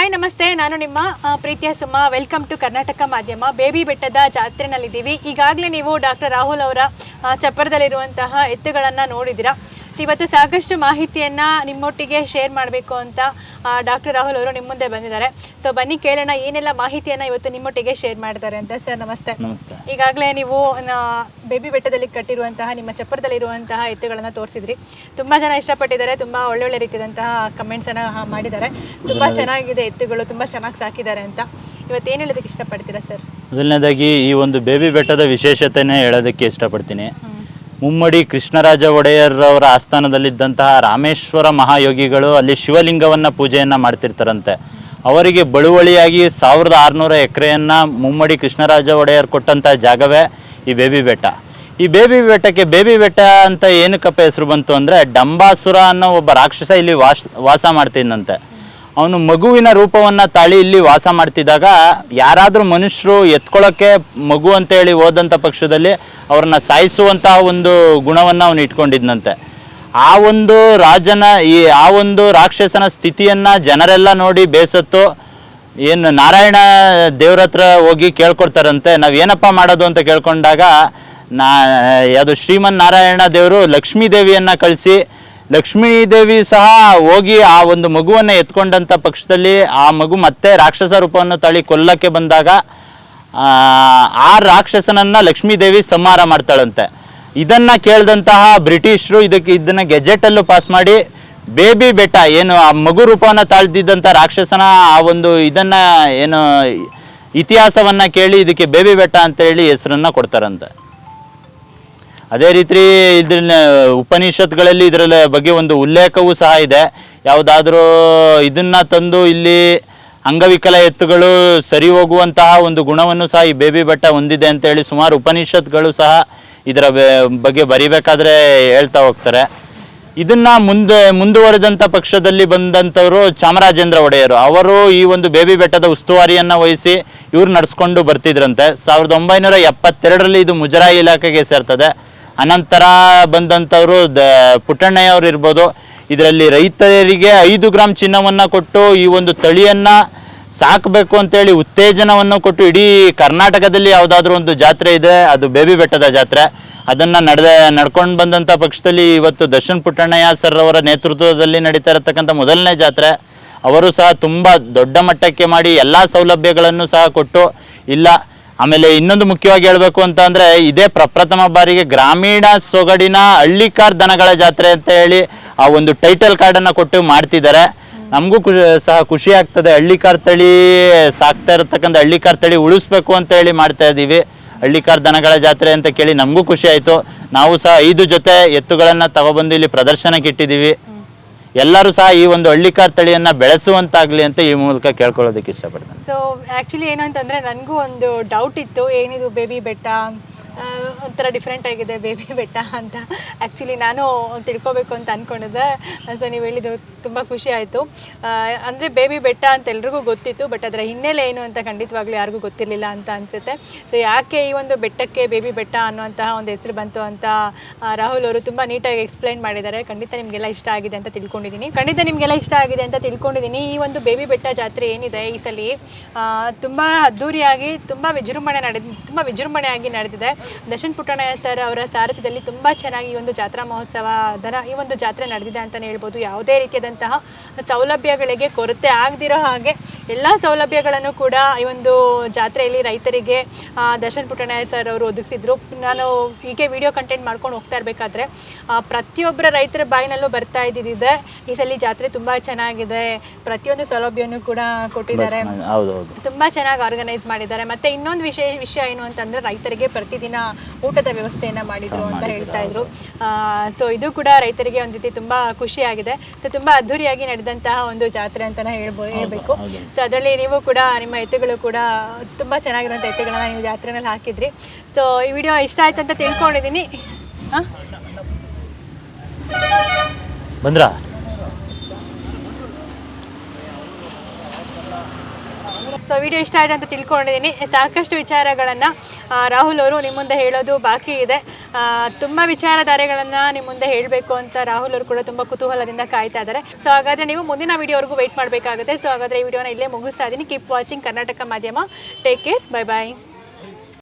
Hi ನಮಸ್ತೆ. ನಾನು ನಿಮ್ಮ ಪ್ರೀತಿಯ ಸುಮ್ಮ ವೆಲ್ಕಮ್ ಟು ಕರ್ನಾಟಕ ಮಾಧ್ಯಮ ಬೇಬಿ ಬೆಟ್ಟದ ಜಾತ್ರೆನಲ್ಲಿದ್ದೀವಿ. ಈಗಾಗಲೇ ನೀವು ಡಾಕ್ಟರ್ ರಾಹುಲ್ ಅವರ ಚಪ್ಪರದಲ್ಲಿರುವಂತಹ ಎತ್ತುಗಳನ್ನು ನೋಡಿದ್ದೀರಾ. ಇವತ್ತು ಸಾಕಷ್ಟು ಮಾಹಿತಿಯನ್ನು ನಿಮ್ಮೊಟ್ಟಿಗೆ ಶೇರ್ ಮಾಡಬೇಕು ಅಂತ ಡಾಕ್ಟರ್ ರಾಹುಲ್ ಅವರು ನಿಮ್ಮ ಮುಂದೆ ಬಂದಿದ್ದಾರೆ. ಸೊ ಬನ್ನಿ ಕೇಳೋಣ ಏನೆಲ್ಲ ಮಾಹಿತಿಯನ್ನು ಇವತ್ತು ನಿಮ್ಮೊಟ್ಟಿಗೆ ಶೇರ್ ಮಾಡ್ತಾರೆ ಅಂತ. ಸರ್ ನಮಸ್ತೆ. ನಮಸ್ತೆ. ಈಗಾಗಲೇ ನೀವು ಬೇಬಿ ಬೆಟ್ಟದಲ್ಲಿ ಕಟ್ಟಿರುವಂತಹ ನಿಮ್ಮ ಚಪ್ಪರದಲ್ಲಿರುವಂತಹ ಎತ್ತುಗಳನ್ನು ತೋರಿಸಿದ್ರಿ. ತುಂಬ ಜನ ಇಷ್ಟಪಟ್ಟಿದ್ದಾರೆ. ತುಂಬ ಒಳ್ಳೊಳ್ಳೆ ರೀತಿಯಾದಂತಹ ಕಮೆಂಟ್ಸನ್ನು ಮಾಡಿದ್ದಾರೆ. ತುಂಬ ಚೆನ್ನಾಗಿದೆ ಎತ್ತುಗಳು. ತುಂಬ ಚೆನ್ನಾಗಿ ಸಾಕಿದ್ದಾರೆ ಅಂತ. ಇವತ್ತು ಏನು ಹೇಳೋದಕ್ಕೆ ಇಷ್ಟಪಡ್ತೀರಾ ಸರ್ ಮೊದಲನೇದಾಗಿ ಈ ಒಂದು ಬೇಬಿ ಬೆಟ್ಟದ ವಿಶೇಷತೆನೇ ಹೇಳೋದಕ್ಕೆ ಇಷ್ಟಪಡ್ತೀನಿ. ಮುಮ್ಮಡಿ ಕೃಷ್ಣರಾಜ ಒಡೆಯರ್ ಆಸ್ಥಾನದಲ್ಲಿದ್ದಂತಹ ರಾಮೇಶ್ವರ ಮಹಾಯೋಗಿಗಳು ಅಲ್ಲಿ ಶಿವಲಿಂಗವನ್ನು ಪೂಜೆಯನ್ನು ಮಾಡ್ತಿರ್ತಾರಂತೆ. ಅವರಿಗೆ ಬಳುವಳಿಯಾಗಿ ಸಾವಿರದ ಆರುನೂರ ಎಕರೆಯನ್ನು ಮುಮ್ಮಡಿ ಕೃಷ್ಣರಾಜ ಒಡೆಯರ್ ಕೊಟ್ಟಂಥ ಜಾಗವೇ ಈ ಬೇಬಿ ಬೆಟ್ಟ. ಈ ಬೇಬಿ ಬೆಟ್ಟಕ್ಕೆ ಬೇಬಿ ಬೆಟ್ಟ ಅಂತ ಏನಕ್ಕಪ್ಪ ಹೆಸರು ಬಂತು ಅಂದರೆ ಡಂಬಾಸುರ ಅನ್ನೋ ಒಬ್ಬ ರಾಕ್ಷಸ ಇಲ್ಲಿ ವಾಸ ವಾಸ ಮಾಡ್ತಿದ್ದಂತೆ ಅವನು ಮಗುವಿನ ರೂಪವನ್ನು ತಾಳಿ ಇಲ್ಲಿ ವಾಸ ಮಾಡ್ತಿದ್ದಾಗ ಯಾರಾದರೂ ಮನುಷ್ಯರು ಎತ್ಕೊಳ್ಳೋಕ್ಕೆ ಮಗು ಅಂತ ಹೇಳಿ ಹೋದಂಥ ಪಕ್ಷದಲ್ಲಿ ಅವ್ರನ್ನ ಸಾಯಿಸುವಂತಹ ಒಂದು ಗುಣವನ್ನು ಅವನು ಇಟ್ಕೊಂಡಿದ್ನಂತೆ. ಆ ಒಂದು ರಾಜನ ಈ ಆ ಒಂದು ರಾಕ್ಷಸನ ಸ್ಥಿತಿಯನ್ನು ಜನರೆಲ್ಲ ನೋಡಿ ಬೇಸತ್ತು, ಏನು ನಾರಾಯಣ ದೇವ್ರ ಹತ್ರ ಹೋಗಿ ಕೇಳ್ಕೊಡ್ತಾರಂತೆ, ನಾವು ಏನಪ್ಪ ಮಾಡೋದು ಅಂತ ಕೇಳ್ಕೊಂಡಾಗ ನಾ ಯಾವುದು ಶ್ರೀಮನ್ ನಾರಾಯಣ ದೇವರು ಲಕ್ಷ್ಮೀ ದೇವಿಯನ್ನು ಕಳಿಸಿ ಲಕ್ಷ್ಮೀ ದೇವಿ ಸಹ ಹೋಗಿ ಆ ಒಂದು ಮಗುವನ್ನು ಎತ್ಕೊಂಡಂಥ ಪಕ್ಷದಲ್ಲಿ ಆ ಮಗು ಮತ್ತೆ ರಾಕ್ಷಸ ರೂಪವನ್ನು ತಾಳಿ ಕೊಲ್ಲಕ್ಕೆ ಬಂದಾಗ ಆ, ರಾಕ್ಷಸನನ್ನ ಲಕ್ಷ್ಮೀ ದೇವಿ ಸಂಹಾರ ಮಾಡ್ತಾಳಂತೆ. ಇದನ್ನ ಕೇಳಿದಂತಹ ಬ್ರಿಟಿಷರು ಇದಕ್ಕೆ ಇದನ್ನ ಗೆಜೆಟಲ್ಲೂ ಪಾಸ್ ಮಾಡಿ ಬೇಬಿ ಬೆಟ್ಟ ಏನು ಆ ಮಗು ರೂಪವನ್ನು ತಾಳ್ದಿದ್ದಂಥ ರಾಕ್ಷಸನ ಆ ಒಂದು ಇದನ್ನ ಏನು ಇತಿಹಾಸವನ್ನ ಕೇಳಿ ಇದಕ್ಕೆ ಬೇಬಿ ಬೆಟ್ಟ ಅಂತೇಳಿ ಹೆಸರನ್ನ ಕೊಡ್ತಾರಂತೆ. ಅದೇ ರೀತಿ ಇದನ್ನ ಉಪನಿಷತ್ಗಳಲ್ಲಿ ಇದರ ಬಗ್ಗೆ ಒಂದು ಉಲ್ಲೇಖವೂ ಸಹ ಇದೆ. ಯಾವುದಾದ್ರೂ ಇದನ್ನ ತಂದು ಇಲ್ಲಿ ಅಂಗವಿಕಲ ಎತ್ತುಗಳು ಸರಿ ಹೋಗುವಂತಹ ಒಂದು ಗುಣವನ್ನು ಸಹ ಈ ಬೇಬಿ ಬೆಟ್ಟ ಹೊಂದಿದೆ ಅಂತೇಳಿ ಸುಮಾರು ಉಪನಿಷತ್ಗಳು ಸಹ ಇದರ ಬಗ್ಗೆ ಬರಿಬೇಕಾದ್ರೆ ಹೇಳ್ತಾ ಹೋಗ್ತಾರೆ. ಇದನ್ನ ಮುಂದೆ ಮುಂದುವರೆದಂಥ ಪಕ್ಷದಲ್ಲಿ ಬಂದಂಥವರು ಚಾಮರಾಜೇಂದ್ರ ಒಡೆಯರು. ಅವರು ಈ ಒಂದು ಬೇಬಿ ಬೆಟ್ಟದ ಉಸ್ತುವಾರಿಯನ್ನು ವಹಿಸಿ ಇವ್ರು ನಡೆಸ್ಕೊಂಡು ಬರ್ತಿದ್ರಂತೆ. ಸಾವಿರದ ಒಂಬೈನೂರ ಎಪ್ಪತ್ತೆರಡರಲ್ಲಿ ಇದು ಮುಜರಾಯಿ ಇಲಾಖೆಗೆ ಸೇರ್ತದೆ. ಅನಂತರ ಬಂದಂಥವರು ದ ಪುಟ್ಟಣ್ಣಯ್ಯವ್ರು ಇರ್ಬೋದು. ಇದರಲ್ಲಿ ರೈತರಿಗೆ ಐದು ಗ್ರಾಮ್ ಚಿನ್ನವನ್ನು ಕೊಟ್ಟು ಈ ಒಂದು ತಳಿಯನ್ನು ಸಾಕಬೇಕು ಅಂತೇಳಿ ಉತ್ತೇಜನವನ್ನು ಕೊಟ್ಟು ಇಡೀ ಕರ್ನಾಟಕದಲ್ಲಿ ಯಾವುದಾದ್ರೂ ಒಂದು ಜಾತ್ರೆ ಇದೆ, ಅದು ಬೇಬಿ ಬೆಟ್ಟದ ಜಾತ್ರೆ. ಅದನ್ನು ನಡೆದ, ನಡ್ಕೊಂಡು ಬಂದಂಥ ಪಕ್ಷದಲ್ಲಿ ಇವತ್ತು ದರ್ಶನ್ ಪುಟ್ಟಣ್ಣಯ್ಯ ಸರ್ ಅವರ ನೇತೃತ್ವದಲ್ಲಿ ನಡೀತಾ ಇರತಕ್ಕಂಥ ಮೊದಲನೇ ಜಾತ್ರೆ. ಅವರು ಸಹ ತುಂಬ ದೊಡ್ಡ ಮಟ್ಟಕ್ಕೆ ಮಾಡಿ ಎಲ್ಲ ಸೌಲಭ್ಯಗಳನ್ನು ಸಹ ಕೊಟ್ಟು, ಇಲ್ಲ ಆಮೇಲೆ ಇನ್ನೊಂದು ಮುಖ್ಯವಾಗಿ ಹೇಳಬೇಕು ಅಂತ ಅಂದರೆ ಇದೇ ಪ್ರಪ್ರಥಮ ಬಾರಿಗೆ ಗ್ರಾಮೀಣ ಸೊಗಡಿನ ಹಳ್ಳಿಕಾರ್ ದನಗಳ ಜಾತ್ರೆ ಅಂತ ಹೇಳಿ ಆ ಒಂದು ಟೈಟಲ್ ಕಾರ್ಡನ್ನು ಕೊಟ್ಟು ಮಾಡ್ತಿದ್ದಾರೆ. ನಮಗೂ ಸಹ ಖುಷಿ ಆಗ್ತದೆ. ಹಳ್ಳಿಕಾರ್ ತಳಿ ಸಾಕ್ತಾ ಇರತಕ್ಕಂಥ ಹಳ್ಳಿಕಾರ್ ತಳಿ ಉಳಿಸ್ಬೇಕು ಅಂತ ಹೇಳಿ ಮಾಡ್ತಾ ಇದ್ದೀವಿ. ಹಳ್ಳಿಕಾರ್ ದನಗಳ ಜಾತ್ರೆ ಅಂತ ಕೇಳಿ ನಮಗೂ ಖುಷಿ ಆಯಿತು. ನಾವು ಸಹ ಐದು ಜೊತೆ ಎತ್ತುಗಳನ್ನು ತಗೊಬಂದು ಇಲ್ಲಿ ಪ್ರದರ್ಶನಕ್ಕೆ ಇಟ್ಟಿದ್ದೀವಿ. ಎಲ್ಲರೂ ಸಹ ಈ ಒಂದು ಹಳ್ಳಿಕಾರ್ ತಳಿಯನ್ನ ಬೆಳೆಸುವಂತಾಗ್ಲಿ ಅಂತ ಈ ಮೂಲಕ ಕೇಳ್ಕೊಳ್ಳೋದಕ್ಕೆ ಇಷ್ಟಪಡ್ತೇನೆ. ಸೊ ಆ್ಯಕ್ಚುಲಿ ಏನು ನನಗೂ ಒಂದು ಡೌಟ್ ಇತ್ತು. ಏನಿದು ಬೇಬಿ ಬೆಟ್ಟ? ಒಂಥರ ಡಿಫ್ರೆಂಟ್ ಆಗಿದೆ ಬೇಬಿ ಬೆಟ್ಟ ಅಂತ. ಆ್ಯಕ್ಚುಲಿ ನಾನು ತಿಳ್ಕೊಬೇಕು ಅಂತ ಅಂದ್ಕೊಂಡಿದ್ದೆ ಸೊ ನೀವು ಹೇಳಿದ್ದು ತುಂಬ ಖುಷಿ ಆಯಿತು. ಅಂದರೆ ಬೇಬಿ ಬೆಟ್ಟ ಅಂತ ಎಲ್ರಿಗೂ ಗೊತ್ತಿತ್ತು ಬಟ್ ಅದರ ಹಿನ್ನೆಲೆ ಏನು ಅಂತ ಖಂಡಿತವಾಗ್ಲೂ ಯಾರಿಗೂ ಗೊತ್ತಿರಲಿಲ್ಲ ಅಂತ ಅನಿಸುತ್ತೆ. ಸೊ ಯಾಕೆ ಈ ಒಂದು ಬೆಟ್ಟಕ್ಕೆ ಬೇಬಿ ಬೆಟ್ಟ ಅನ್ನುವಂತಹ ಒಂದು ಹೆಸರು ಬಂತು ಅಂತ ರಾಹುಲ್ ಅವರು ತುಂಬ ನೀಟಾಗಿ ಎಕ್ಸ್ಪ್ಲೈನ್ ಮಾಡಿದ್ದಾರೆ. ಖಂಡಿತ ನಿಮಗೆಲ್ಲ ಇಷ್ಟ ಆಗಿದೆ ಅಂತ ತಿಳ್ಕೊಂಡಿದ್ದೀನಿ. ಖಂಡಿತ ನಿಮಗೆಲ್ಲ ಇಷ್ಟ ಆಗಿದೆ ಅಂತ ತಿಳ್ಕೊಂಡಿದ್ದೀನಿ. ಈ ಒಂದು ಬೇಬಿ ಬೆಟ್ಟ ಜಾತ್ರೆ ಏನಿದೆ ಈ ಸಲ? ತುಂಬ ಅದ್ಧೂರಿಯಾಗಿ ತುಂಬ ವಿಜೃಂಭಣೆ ನಡೆದ, ತುಂಬ ವಿಜೃಂಭಣೆಯಾಗಿ ನಡೆದಿದೆ. ದರ್ಶನ್ ಪುಟ್ಟಣಯ್ಯ ಸರ್ ಅವರ ಸಾರಥ್ಯದಲ್ಲಿ ತುಂಬ ಚೆನ್ನಾಗಿ ಈ ಒಂದು ಜಾತ್ರಾ ಮಹೋತ್ಸವ ದನ ಈ ಒಂದು ಜಾತ್ರೆ ನಡೆದಿದೆ ಅಂತಲೇ ಹೇಳ್ಬೋದು. ಯಾವುದೇ ರೀತಿಯಾದಂತಹ ಸೌಲಭ್ಯಗಳಿಗೆ ಕೊರತೆ ಆಗದಿರೋ ಹಾಗೆ ಎಲ್ಲ ಸೌಲಭ್ಯಗಳನ್ನು ಕೂಡ ಈ ಒಂದು ಜಾತ್ರೆಯಲ್ಲಿ ರೈತರಿಗೆ ಆ, ದರ್ಶನ್ ಪುಟ್ಟಣಯ್ಯ ಸರ್ ಅವರು ಒದಗಿಸಿದ್ರು. ನಾನು ಹೀಗೆ ವಿಡಿಯೋ ಕಂಟೆಂಟ್ ಮಾಡ್ಕೊಂಡು ಹೋಗ್ತಾ ಇರಬೇಕಾದ್ರೆ ಪ್ರತಿಯೊಬ್ಬರ ರೈತರ ಬಾಯಿನಲ್ಲೂ ಬರ್ತಾ ಇದ್ದಿದ್ದೆ ಈ ಸಲ ಜಾತ್ರೆ ತುಂಬ ಚೆನ್ನಾಗಿದೆ. ಪ್ರತಿಯೊಂದು ಸೌಲಭ್ಯನೂ ಕೂಡ ಕೊಟ್ಟಿದ್ದಾರೆ. ತುಂಬ ಚೆನ್ನಾಗಿ ಆರ್ಗನೈಸ್ ಮಾಡಿದ್ದಾರೆ. ಮತ್ತೆ ಇನ್ನೊಂದು ವಿಶೇಷ ವಿಷಯ ಏನು ಅಂತಂದ್ರೆ ರೈತರಿಗೆ ಪ್ರತಿದಿನ ಊಟದ ವ್ಯವಸ್ಥೆಯನ್ನ ಮಾಡಿದ್ರು ಅಂತ ಹೇಳ್ತಾ ಇದ್ರು. ಸೊ ಇದು ಕೂಡ ರೈತರಿಗೆ ಒಂದು ರೀತಿ ತುಂಬಾ ಖುಷಿಯಾಗಿದೆ. ಸೊ ತುಂಬಾ ಅದ್ಧೂರಿಯಾಗಿ ನಡೆದಂತಹ ಒಂದು ಜಾತ್ರೆ ಅಂತ ಹೇಳ್ಬೋದು ಹೇಳ್ಬೇಕು. ಸೊ ಅದರಲ್ಲಿ ನೀವು ಕೂಡ ನಿಮ್ಮ ಎತ್ತುಗಳು ಕೂಡ ತುಂಬಾ ಚೆನ್ನಾಗಿರುವಂಥ ಎತ್ತುಗಳನ್ನ ನೀವು ಜಾತ್ರೆನಲ್ಲಿ ಹಾಕಿದ್ರಿ. ಸೊ ಈ ವಿಡಿಯೋ ಇಷ್ಟ ಆಯ್ತು ಅಂತ ತಿಳ್ಕೊಂಡಿದ್ದೀನಿ ಬಂದ್ರಾ? ಸೊ ವಿಡಿಯೋ ಇಷ್ಟ ಆಯ್ತು ಅಂತ ತಿಳ್ಕೊಂಡಿದ್ದೀನಿ. ಸಾಕಷ್ಟು ವಿಚಾರಗಳನ್ನು ರಾಹುಲ್ ಅವರು ನಿಮ್ಮ ಮುಂದೆ ಹೇಳೋದು ಬಾಕಿ ಇದೆ. ತುಂಬ ವಿಚಾರಧಾರೆಗಳನ್ನು ನಿಮ್ಮ ಮುಂದೆ ಹೇಳಬೇಕು ಅಂತ ರಾಹುಲ್ ಅವರು ಕೂಡ ತುಂಬ ಕುತೂಹಲದಿಂದ ಕಾಯ್ತಾ ಇದ್ದಾರೆ. ಸೊ ಹಾಗಾದರೆ ನೀವು ಮುಂದಿನ ವಿಡಿಯೋವರೆಗೂ ವೆಯ್ಟ್ ಮಾಡಬೇಕಾಗುತ್ತೆ. ಸೊ ಹಾಗಾದರೆ ಈ ವಿಡಿಯೋನ ಇಲ್ಲೇ ಮುಗಿಸ್ತಾ ಇದ್ದೀನಿ. ಕೀಪ್ ವಾಚಿಂಗ್ ಕರ್ನಾಟಕ ಮಾಧ್ಯಮ. Take care bye bye